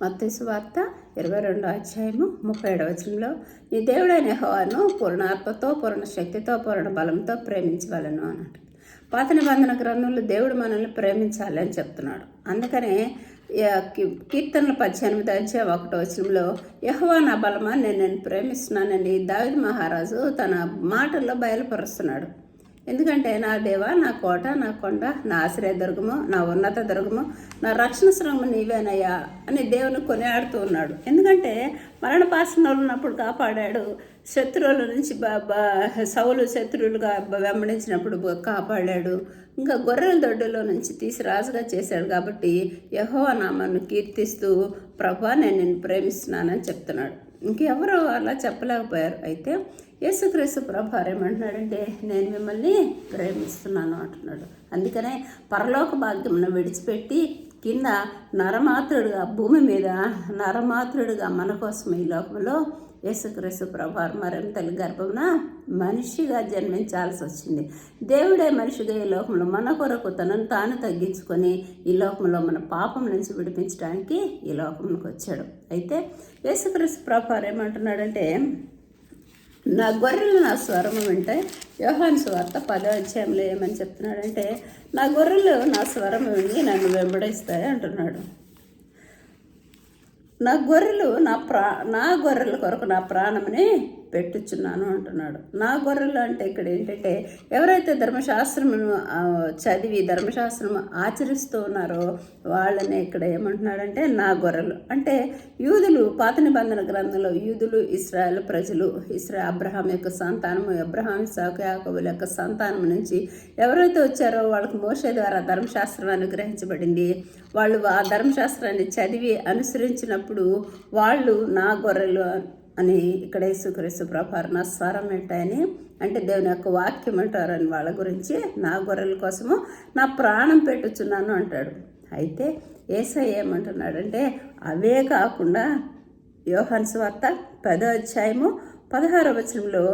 మత్తసు వార్త ఇరవై రెండో అధ్యాయము ముప్పై ఏడవ వచనంలో నీ దేవుడైన హోవాను పూర్ణాత్మతో పూర్ణ శక్తితో పూర్ణ బలంతో ప్రేమించవలను అన్నాడు పాత నిబంధన గ్రంథంలో దేవుడు మనల్ని ప్రేమించాలి అని చెప్తున్నాడు. అందుకనే కీర్తనల పద్దెనిమిది అధ్యాయ ఒకటో వచనంలో యహోవా నా బలమా? నేను నేను ప్రేమిస్తున్నానని దావిద్ మహారాజు తన మాటల్లో బయలుపరుస్తున్నాడు. ఎందుకంటే నా దేవ నా కోట నా కొండ నా ఆశ్రయ దుర్గము నా ఉన్నత దుర్గము నా రక్షణ శ్రమ నీవేనయ్యా అని దేవుని కొనియాడుతూ ఉన్నాడు. ఎందుకంటే మరణ పాసనలో ఉన్నప్పుడు కాపాడాడు. శత్రువుల నుంచి సౌలు శత్రువులుగా వెంబడించినప్పుడు కాపాడాడు. ఇంకా గొర్రెల దొడ్డులో నుంచి తీసి రాజుగా చేశాడు కాబట్టి యహో నామాను కీర్తిస్తూ ప్రభా నేను ప్రేమిస్తున్నానని చెప్తున్నాడు. ఇంకెవరో అలా చెప్పలేకపోయారు. అయితే యేసుక్రీస్తు ప్రభారు ఏమంటున్నాడంటే నేను మిమ్మల్ని ప్రేమిస్తున్నాను అంటున్నాడు. అందుకనే పరలోక భాగ్యంను విడిచిపెట్టి కింద నరమాత్రుడుగా భూమి మీద నరమాత్రుడుగా మన కోసం ఈ లోకంలో యేసుక్రీస్తు ప్రభారు మరేం తల్లి గర్భమున మనిషిగా జన్మించాల్సి వచ్చింది. దేవుడే మనిషిగా ఈ లోకంలో మన కొరకు తనను తాను తగ్గించుకొని ఈ లోకంలో మన పాపం నుంచి విడిపించడానికి ఈ లోకంలోకి వచ్చాడు. అయితే యేసుక్రీస్తు ప్రభారు ఏమంటున్నాడంటే నా గొర్రెలు నా స్వరము వింటాయి యోహాన్ స్వార్త పదో అధ్యాయంలో ఏమని చెప్తున్నాడంటే నా గొర్రెలు నా స్వరము విని నన్ను వెంబడిస్తాయి అంటున్నాడు. నా గొర్రెలు నా ప్రా నా గొర్రెల కొరకు నా ప్రాణముని పెట్టుచున్నాను అంటున్నాడు. నా గొర్రెలు అంటే ఇక్కడ ఏంటంటే ఎవరైతే ధర్మశాస్త్రమును చదివి ధర్మశాస్త్రం ఆచరిస్తూ ఉన్నారో వాళ్ళని ఇక్కడ ఏమంటున్నాడంటే నా గొర్రెలు. అంటే యూదులు పాత నిబంధన గ్రంథంలో యూదులు ఇస్రాయల్ ప్రజలు ఇస్రా అబ్రహాం యొక్క సంతానము అబ్రహాం ఇసాకు యొక్క సంతానం నుంచి ఎవరైతే వచ్చారో వాళ్ళకి మోసే ద్వారా ధర్మశాస్త్రం అనుగ్రహించబడింది. వాళ్ళు ఆ ధర్మశాస్త్రాన్ని చదివి అనుసరించినప్పుడు వాళ్ళు నా గొర్రెలు అని ఇక్కడ యేసుక్రీస్తు ప్రభారణ స్వరం ఏంటని అంటే దేవుని యొక్క వాక్యం అంటారని వాళ్ళ గురించి నా గొర్రెల కోసము నా ప్రాణం పెట్టుచున్నాను అంటాడు. అయితే ఏసై ఏమంటున్నాడంటే అవే కాకుండా యోహన్స్ స్వార్త పదో అధ్యాయము పదహార వచనంలో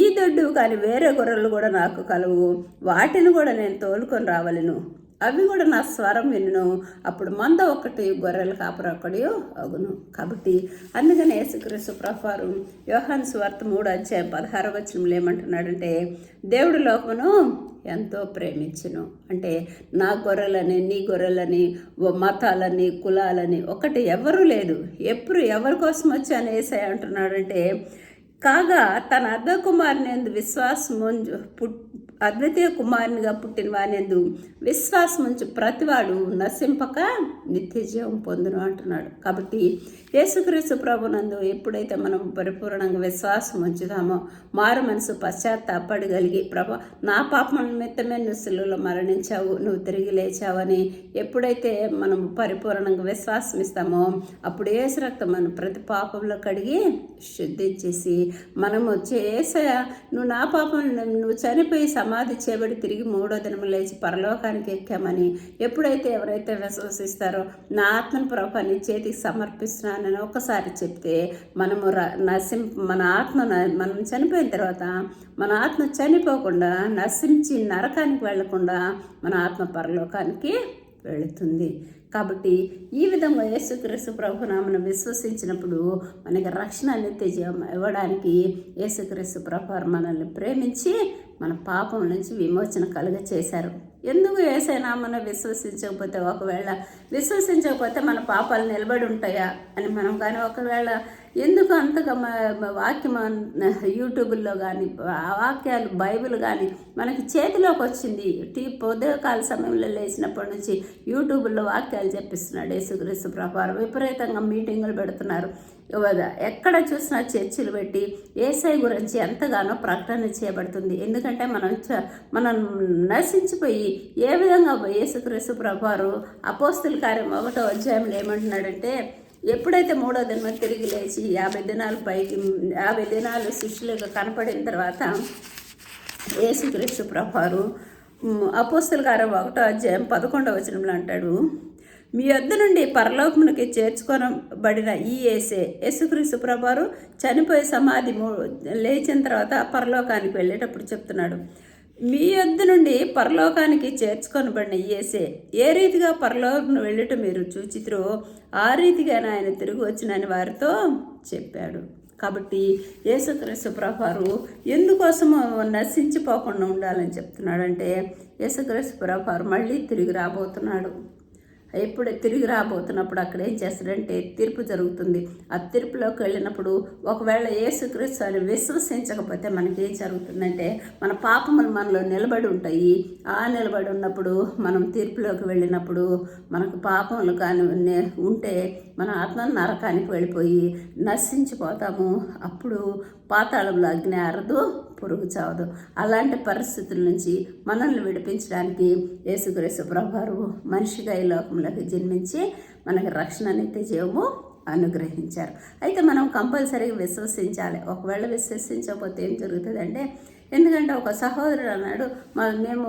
ఈ దొడ్డు కానీ వేరే గొర్రెలు కూడా నాకు కలవు వాటిని కూడా నేను తోలుకొని రావలను. అవి కూడా నా స్వరం విన్ను. అప్పుడు మంద ఒకటి గొర్రెల కాపర ఒకటి అగును. కాబట్టి అందుకని యేసుక్రీస్తు ప్రఫారు యోహాన్ స్వార్థ మూడు అధ్యాయం పదహారు వచనంలో ఏమంటున్నాడంటే దేవుడి లోకమును ఎంతో ప్రేమించును. అంటే నా గొర్రెలని నీ గొర్రెలని మతాలని కులాలని ఒకటి ఎవరూ లేదు. ఎప్పుడు ఎవరి కోసం వచ్చాను? ఏసై అంటున్నాడంటే కాగా తన అర్ధకుమారుని ఎందు విశ్వాసం పుట్ అద్వితీయ కుమారునిగా పుట్టిన వానిందు విశ్వాసం ప్రతివాడు నశింపక నిత్య జీవం పొందును అంటున్నాడు. కాబట్టి యేసుక్రీస్తు ప్రభునందు ఎప్పుడైతే మనం పరిపూర్ణంగా విశ్వాసం ఉంచుతామో మారు మనసు పశ్చాత్తాపడగలిగి ప్రభ నా పాపం నిమిత్తమే నువ్వు శిలువలో మరణించావు నువ్వు తిరిగి లేచావని ఎప్పుడైతే మనం పరిపూర్ణంగా విశ్వాసం ఇస్తామో అప్పుడు ఏసు రక్తం మనం ప్రతి పాపంలో కడిగి శుద్ధి చేసి మనము చేసే నువ్వు నా పాపం నువ్వు చనిపోయి సమాధి చేయబడి తిరిగి మూడో దినం లేచి పరలోకానికి ఎక్కామని ఎప్పుడైతే ఎవరైతే విశ్వసిస్తారో నా ఆత్మను ప్రభు నీ చేతికి సమర్పిస్తున్నానని ఒకసారి చెప్తే మనము ర నశిం మన ఆత్మ న- మనం చనిపోయిన తర్వాత మన ఆత్మ చనిపోకుండా నశించి నరకానికి వెళ్ళకుండా మన ఆత్మ పరలోకానికి వెళుతుంది. కాబట్టి ఈ విధంగా యేసుక్రీస్తు ప్రభునామను విశ్వసించినప్పుడు మనకి రక్షణ అనేది ఇవ్వడానికి యేసుక్రీస్తు ప్రభు మనల్ని ప్రేమించి మన పాపం నుంచి విమోచన కలుగ చేశారు ఎందుకు ఏసైనామను విశ్వసించకపోతే ఒకవేళ విశ్వసించకపోతే మన పాపాలు నిలబడి ఉంటాయా అని మనం కానీ ఒకవేళ ఎందుకు అంతగా వాక్యం యూట్యూబ్లో కానీ ఆ వాక్యాలు బైబిల్ కానీ మనకి చేతిలోకి వచ్చింది. టీ ఉదయకాల సమయంలో లేచినప్పటి నుంచి యూట్యూబ్లో వాక్యాలు చెప్పిస్తున్నాడు యేసుక్రీస్తు ప్రభావం విపరీతంగా మీటింగులు పెడుతున్నారు. ఎక్కడ చూసినా చర్చిలు పెట్టి ఏసై గురించి ఎంతగానో ప్రకటన చేయబడుతుంది. ఎందుకంటే మనం చ- మనం నశించిపోయి ఏ విధంగా యేసుక్రీస్తు ప్రభారు అపోస్తుల కార్యం ఒకటో అధ్యాయంలో ఏమంటున్నాడంటే ఎప్పుడైతే మూడో దినం తిరిగి లేచి యాభై దినాలు పైకి యాభై దినాలు శిష్యులుగా కనపడిన తర్వాత యేసుక్రీస్తు ప్రభారు అపోస్తుల గారు ఒకటో అధ్యాయం పదకొండవ వచనంలో అంటాడు మీ యొద్ద నుండి పరలోకమునికి చేర్చుకొనబడిన ఈ ఏసే యేసుక్రీస్తు ప్రభారు చనిపోయి సమాధి లేచిన తర్వాత పరలోకానికి వెళ్ళేటప్పుడు చెప్తున్నాడు. మీ యొద్ద నుండి పరలోకానికి చేర్చుకొనబడిన యేసే. ఏ రీతిగా పరలోకం వెళ్ళటం మీరు చూచిత్రో ఆ రీతిగా ఆయన తిరిగి వచ్చినని వారితో చెప్పాడు. కాబట్టి యేసుక్రీస్తు ప్రభారు ఎందుకోసమో నశించిపోకుండా ఉండాలని చెప్తున్నాడంటే యేసుక్రీస్తు ప్రభారు మళ్ళీ తిరిగి రాబోతున్నాడు. ఎప్పుడు తిరిగి రాబోతున్నప్పుడు అక్కడ ఏం చేస్తాడంటే తీర్పు జరుగుతుంది. ఆ తీర్పులోకి వెళ్ళినప్పుడు ఒకవేళ యేసుక్రీస్తు అని విశ్వసించకపోతే మనకి ఏం జరుగుతుందంటే మన పాపములు మనలో నిలబడి ఉంటాయి. ఆ నిలబడి ఉన్నప్పుడు మనం తీర్పులోకి వెళ్ళినప్పుడు మనకు పాపములు కానీ ఉంటే మన ఆత్మ నరకానికి వెళ్ళిపోయి నశించిపోతాము. అప్పుడు పాతాళంలో అగ్ని అరదు పురుగు చావదు అలాంటి పరిస్థితుల నుంచి మనల్ని విడిపించడానికి యేసుక్రీస్తు ప్రభువారు మనిషిగా ఈ లోకంలోకి జన్మించి మనకి రక్షణ నిత్య జీవము అనుగ్రహించారు. అయితే మనం కంపల్సరీగా విశ్వసించాలి. ఒకవేళ విశ్వసించకపోతే ఏం జరుగుతుందంటే ఎందుకంటే ఒక సహోదరుడు అన్నాడు మేము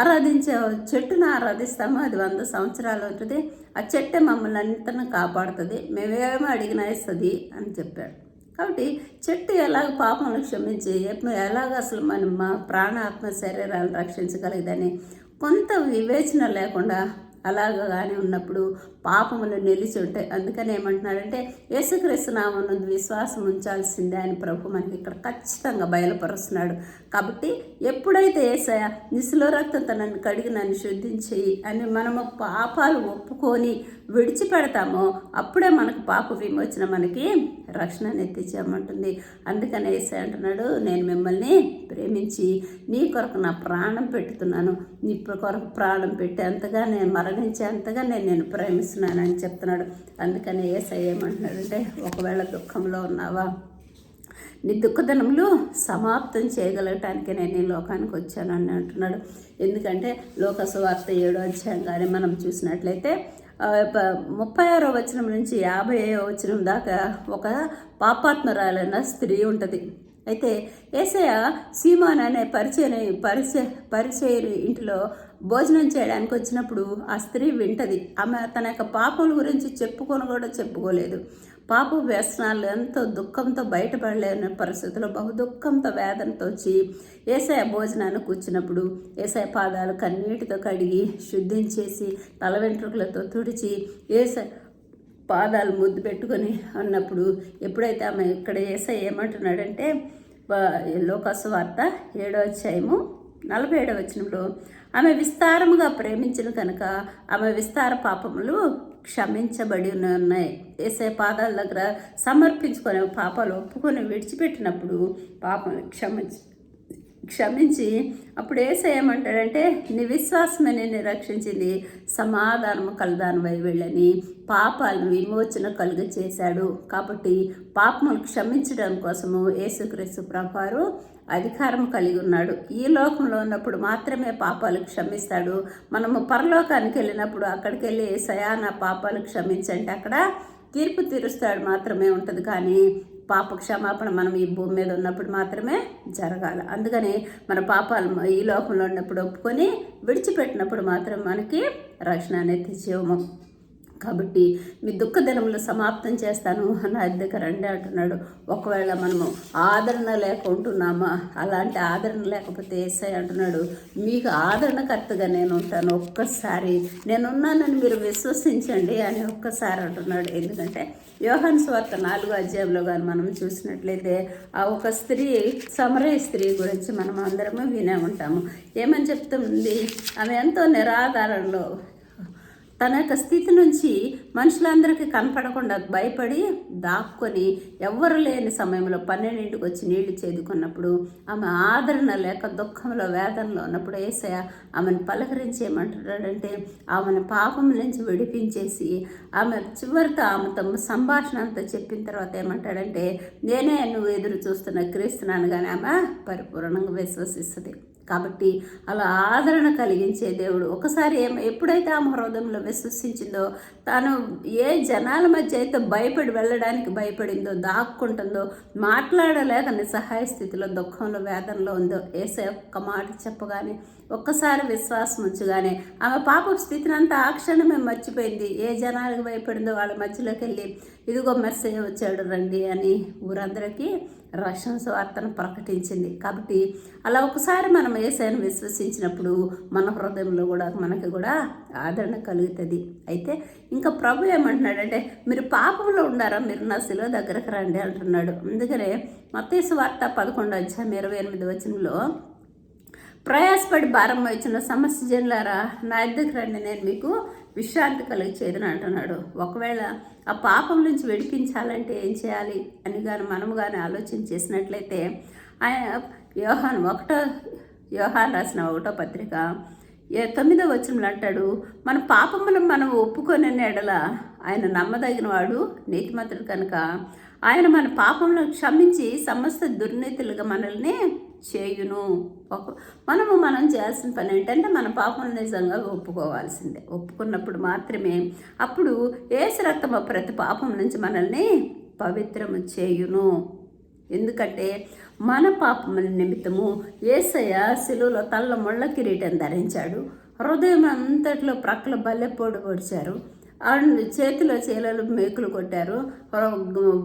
ఆరాధించే చెట్టును ఆరాధిస్తాము అది వంద సంవత్సరాలు ఉంటుంది ఆ చెట్టే మమ్మల్ని అంతను కాపాడుతుంది మేమేమో అడిగినా ఇస్తుంది అని చెప్పాడు. కాబట్టి చెట్టు ఎలాగ పాపములు క్షమించి ఎలాగ అసలు మనం మా ప్రాణాత్మ శరీరాలు రక్షించగలదని కొంత వివేచన లేకుండా అలాగగానే ఉన్నప్పుడు పాపములు నిలిచి ఉంటాయి అందుకని ఏమంటున్నాడంటే యేసుక్రీస్తు నామనందు విశ్వాసం ఉంచాల్సిందే అని ప్రభు మనకి ఇక్కడ ఖచ్చితంగా బయలుపరుస్తున్నాడు. కాబట్టి ఎప్పుడైతే ఏసయ నిసులో రక్తం నన్ను కడిగి నన్ను శుద్ధించి అని మనము పాపాలు ఒప్పుకొని విడిచిపెడతామో అప్పుడే మనకు పాప విమోచన మనకి రక్షణ ఎత్తించామంటుంది అందుకని ఏసై అంటున్నాడు నేను మిమ్మల్ని ప్రేమించి నీ కొరకు నా ప్రాణం పెట్టుతున్నాను. నీ కొరకు ప్రాణం పెట్టేంతగా నేను మరణించేంతగా నేను నేను ప్రేమిస్తున్నానని చెప్తున్నాడు. అందుకని ఏసై ఏమంటున్నాడంటే ఒకవేళ దుఃఖంలో ఉన్నావా? నీ దుఃఖదనములు సమాప్తం చేయగలగటానికి నేను ఈ లోకానికి వచ్చాను అని అంటున్నాడు. ఎందుకంటే లోకసువార్త ఏడో అధ్యాయం కానీ మనం చూసినట్లయితే ముప్పై ఆరో వచనం నుంచి యాభై వచనం దాకా ఒక పాపాత్మరాలైన స్త్రీ ఉంటుంది. అయితే ఏసయ సీమాన్ అనే పరిచయ పరిచయ పరిచయ ఇంటిలో భోజనం చేయడానికి వచ్చినప్పుడు ఆ స్త్రీ వింటది. ఆమె తన యొక్క పాపల గురించి చెప్పుకొని కూడా చెప్పుకోలేదు. పాప వ్యసనాలు ఎంతో దుఃఖంతో బయటపడలేని పరిస్థితుల్లో బహు దుఃఖంతో వేదనతో వచ్చి ఏసయ భోజనాన్ని కూర్చున్నప్పుడు ఏసయ పాదాలు కన్నీటితో కడిగి శుద్ధించేసి తల వెంట్రుకలతో తుడిచి ఏస పాదాలు ముద్దు పెట్టుకొని అన్నప్పుడు ఎప్పుడైతే ఆమె ఇక్కడ ఏసై ఏమంటున్నాడంటే లోకసు వార్త ఏడో అధ్యాయము నలభై ఏడవ వచ్చినప్పుడు ఆమె విస్తారముగా ప్రేమించిన కనుక ఆమె విస్తార పాపములు క్షమించబడి ఉన్నాయి ఏసే పాదాల దగ్గర సమర్పించుకొని పాపాలు ఒప్పుకొని విడిచిపెట్టినప్పుడు పాపం క్షమించి క్షమించి. అప్పుడు ఏసే ఏమంటాడంటే నీ విశ్వాసమే నేను రక్షించింది. సమాధానము కలదానమై వెళ్ళని. పాపాలను విమోచన కలుగ చేశాడు. కాబట్టి పాపములు క్షమించడం కోసము యేసుక్రీస్తు ప్రభారు అధికారం కలిగి ఉన్నాడు. ఈ లోకంలో ఉన్నప్పుడు మాత్రమే పాపాలు క్షమిస్తాడు. మనము పరలోకానికి వెళ్ళినప్పుడు అక్కడికి వెళ్ళి సయాన పాపాలు క్షమించంటే అక్కడ తీర్పు తీరుస్తాడు మాత్రమే ఉంటుంది. కానీ పాప క్షమాపణ మనం ఈ భూమి మీద ఉన్నప్పుడు మాత్రమే జరగాలి. అందుకని మన పాపాలు ఈ లోకంలో ఉన్నప్పుడు ఒప్పుకొని విడిచిపెట్టినప్పుడు మాత్రం మనకి రక్షణ అనేది జీవము కాబట్టి మీ దుఃఖ సమాప్తం చేస్తాను నా దగ్గర రండి అంటున్నాడు. ఒకవేళ మనము ఆదరణ లేకుంటున్నామా అలాంటి ఆదరణ లేకపోతే ఏసై అంటున్నాడు మీకు ఆదరణకర్తగా నేను ఉంటాను ఒక్కసారి నేనున్నానని మీరు విశ్వసించండి అని ఒక్కసారి అంటున్నాడు. ఎందుకంటే యోహన్ స్వార్త నాలుగో అధ్యాయంలో కానీ మనం చూసినట్లయితే ఆ ఒక స్త్రీ సమరయ స్త్రీ గురించి మనం అందరము వినే ఉంటాము. ఏమని చెప్తుంది? ఆమె ఎంతో నిరాధారంలో తన యొక్క స్థితి నుంచి మనుషులందరికీ కనపడకుండా భయపడి దాక్కొని ఎవ్వరు లేని సమయంలో పన్నెండింటికి వచ్చి నీళ్ళు చేదుకున్నప్పుడు ఆమె ఆదరణ లేక దుఃఖంలో వేదనలో ఉన్నప్పుడు ఏసయ ఆమెను పలకరించేయమంటున్నాడంటే ఆమెను పాపం నుంచి విడిపించేసి ఆమె చివరితో ఆమెతో సంభాషణ అంతా చెప్పిన తర్వాత ఏమంటాడంటే నేనే నువ్వు ఎదురు చూస్తున్న క్రీస్తున్నాను కానీ ఆమె పరిపూర్ణంగా విశ్వసిస్తుంది. కాబట్టి అలా ఆదరణ కలిగించే దేవుడు. ఒకసారి ఏం ఎప్పుడైతే ఆమె హృదయంలో విశ్వసించిందో తాను ఏ జనాల మధ్య అయితే భయపడి వెళ్ళడానికి భయపడిందో దాక్కుంటుందో మాట్లాడలేక నిస్సహాయ స్థితిలో దుఃఖంలో వేదనలో ఉందో ఏసే ఒక్క మాట చెప్పగానే ఒక్కసారి విశ్వాసం ఉంచగానే ఆమె పాప స్థితిని అంతా ఆ క్షణమే మర్చిపోయింది. ఏ జనాలకు భయపడిందో వాళ్ళ మధ్యలోకి వెళ్ళి ఇదిగో మెస్సేజ్ వచ్చాడు రండి అని ఊరందరికీ రక్షణ స్వార్థను ప్రకటించింది. కాబట్టి అలా ఒకసారి మనం ఏసైని విశ్వసించినప్పుడు మన హృదయంలో కూడా మనకి కూడా ఆదరణ కలుగుతుంది. అయితే ఇంకా ప్రభు ఏమంటున్నాడంటే మీరు పాపంలో ఉండారా మీరు నా శిలువ దగ్గరకు రండి అంటున్నాడు. అందుకనే మతేసు వార్త పదకొండు అధ్యాయం ఇరవై ఎనిమిది వచనంలో ప్రయాసపడి భారం వచ్చిన సమస్య జన్లారా నా దగ్గర రండి నేను మీకు విశ్రాంతి కలిగి చేదని అంటున్నాడు. ఒకవేళ ఆ పాపం నుంచి విడిపించాలంటే ఏం చేయాలి? అని కానీ మనము కానీ ఆలోచన చేసినట్లయితే ఆయన యోహాన్ ఒకటో యోహాన్ రాసిన ఒకటో పత్రిక తొమ్మిదో వచనంలో అంటాడు మన పాపములను మనం ఒప్పుకొని ఎడల ఆయన నమ్మదగిన వాడు నీతిమంతుడు కనుక. ఆయన మన పాపములను క్షమించి సమస్త దుర్నీతులుగా మనల్ని చేయును. మనము మనం చేయాల్సిన పని ఏంటంటే మన పాపం నిజంగా ఒప్పుకోవాల్సిందే. ఒప్పుకున్నప్పుడు మాత్రమే. అప్పుడు ఏసు రక్తము ప్రతి పాపం నుంచి మనల్ని పవిత్రము చేయును. ఎందుకంటే మన పాపముల నిమిత్తము ఏసయ శిలువలో తల్ల ముళ్ళ కిరీటం ధరించాడు. హృదయం అంతట్లో ప్రక్కల బల్లె పొడి పొడిచారు చేతిలో చీలలు మేకులు కొట్టారు.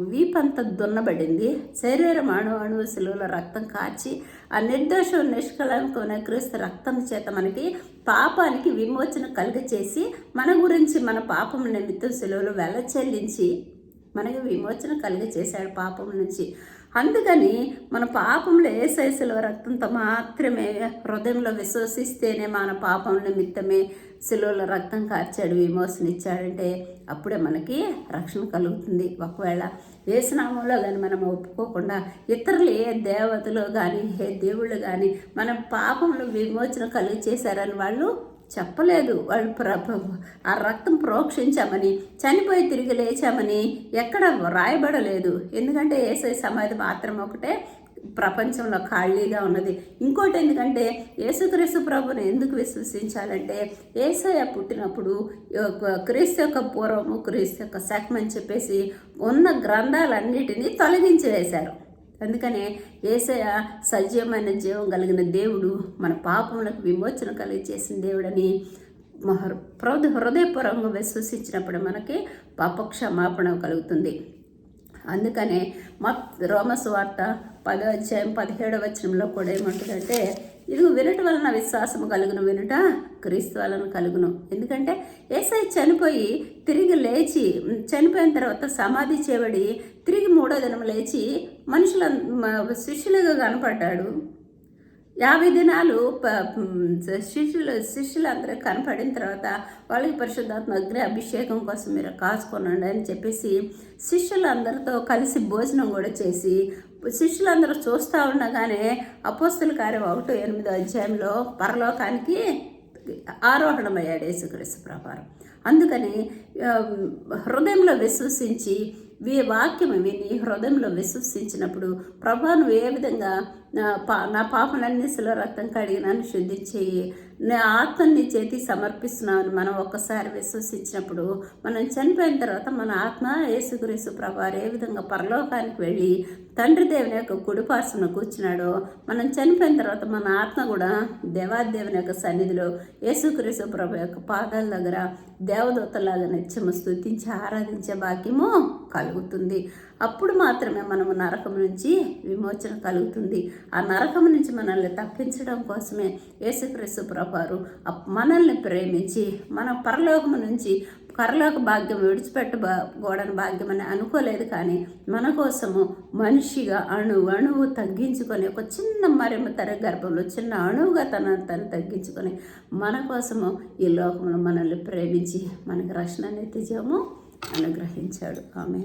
వీపంతా దున్నబడింది. శరీరం అణు అణువు శిలువలో రక్తం కార్చి ఆ నిర్దోషం నిష్కలంకమైన క్రీస్తు రక్తం చేత మనకి పాపానికి విమోచన కలుగచేసి మన గురించి మన పాపం నిమిత్తం సెలవులు వెల చెల్లించి మనకి విమోచన కలిగ చేశాడు పాపం నుంచి. అందుకని మన పాపంలో ఏ శైశుల రక్తంతో మాత్రమే హృదయంలో విశ్వసిస్తేనే మన పాపం నిమిత్తమే సిలువలో రక్తం కార్చాడు విమోచన ఇచ్చాడంటే అప్పుడే మనకి రక్షణ కలుగుతుంది. ఒకవేళ ఏ స్నామంలో కానీ మనం ఒప్పుకోకుండా ఇతరులు ఏ దేవతలు కానీ ఏ దేవుళ్ళు కానీ మన పాపంలో విమోచన కలిగి చేశారని వాళ్ళు చెప్పలేదు. వాళ్ళు ప్ర ఆ రక్తం ప్రోక్షించామని చనిపోయి తిరిగి లేచామని ఎక్కడ రాయబడలేదు ఎందుకంటే ఏసై సమాధి మాత్రం ఒకటే ప్రపంచంలో ఖాళీగా ఉన్నది. ఇంకోటి ఎందుకంటే యేసుక్రీస్తు ప్రభుని ఎందుకు విశ్వసించాలంటే ఏసయ పుట్టినప్పుడు క్రీస్తు యొక్క పూర్వము క్రీస్తు యొక్క శకమని చెప్పేసి ఉన్న గ్రంథాలన్నిటినీ తొలగించి వేశారు. అందుకనే ఏసయ సజీవమైన జీవం కలిగిన దేవుడు మన పాపములకు విమోచన కలిగి చేసిన దేవుడని ప్రౌధ హృదయపూర్వంగా విశ్వసించినప్పుడు మనకి పాపక్షమాపణ కలుగుతుంది. అందుకనే మా రోమస్ వార్త పదో అధ్యాయం పదిహేడవ వచనంలో కూడా ఏమంటుందంటే ఇది వినట వలన విశ్వాసము కలుగును వినుట క్రీస్తు వలన కలుగును. ఎందుకంటే ఏసై చనిపోయి తిరిగి లేచి చనిపోయిన తర్వాత సమాధి చేయబడి తిరిగి మూడో దినం లేచి మనుషుల శిష్యులుగా కనపడ్డాడు. యాభై దినాలు శిష్యులు శిష్యులందరూ కనపడిన తర్వాత వాళ్ళకి పరిశుద్ధాత్మ అగ్ని అభిషేకం కోసం మీరు కాసుకోనండి అని చెప్పేసి శిష్యులందరితో కలిసి భోజనం కూడా చేసి శిష్యులందరూ చూస్తూ ఉండగానే అపోస్తుల కార్యం ఒకటో ఎనిమిదో అధ్యాయంలో పరలోకానికి ఆరోహణమయ్యాడు యేసుక్రీస్తు ప్రభారం అందుకని హృదయంలో విశ్వసించి వీ వాక్యం విని హృదయంలో విశ్వసించినప్పుడు ప్రభా నువ్వు ఏ విధంగా పా నా పాపలన్నీ శిలో రక్తం కడిగి నన్ను శుద్ధి చేయి నా ఆత్మని చేతి సమర్పిస్తున్నామని మనం ఒక్కసారి విశ్వసించినప్పుడు మనం చనిపోయిన తర్వాత మన ఆత్మ యేసుగురేసు ప్రభారు ఏ విధంగా పరలోకానికి వెళ్ళి తండ్రి దేవుని యొక్క కుడిపాసన కూర్చున్నాడో మనం చనిపోయిన తర్వాత మన ఆత్మ కూడా దేవాదేవుని యొక్క సన్నిధిలో యేసుక్రీసు ప్రభు యొక్క పాదాల దగ్గర దేవదూతలాగా నిత్యము స్థుతించి ఆరాధించే భాగ్యము కలుగుతుంది. అప్పుడు మాత్రమే మనము నరకం నుంచి విమోచన కలుగుతుంది. ఆ నరకం నుంచి మనల్ని తప్పించడం కోసమే యేసుక్రీస్తు ప్రభారు మనల్ని ప్రేమించి మన పరలోకము నుంచి పరలోక భాగ్యం విడిచిపెట్టబోడని భాగ్యం అని అనుకోలేదు కానీ మన కోసము మనిషిగా అణు అణువు తగ్గించుకొని ఒక చిన్న మరిమ తర గర్భంలో చిన్న అణువుగా తన తను తగ్గించుకొని మన కోసము ఈ లోకంలో మనల్ని ప్రేమించి మనకి రక్షణ నిత్యజము అనుగ్రహించాడు. ఆమె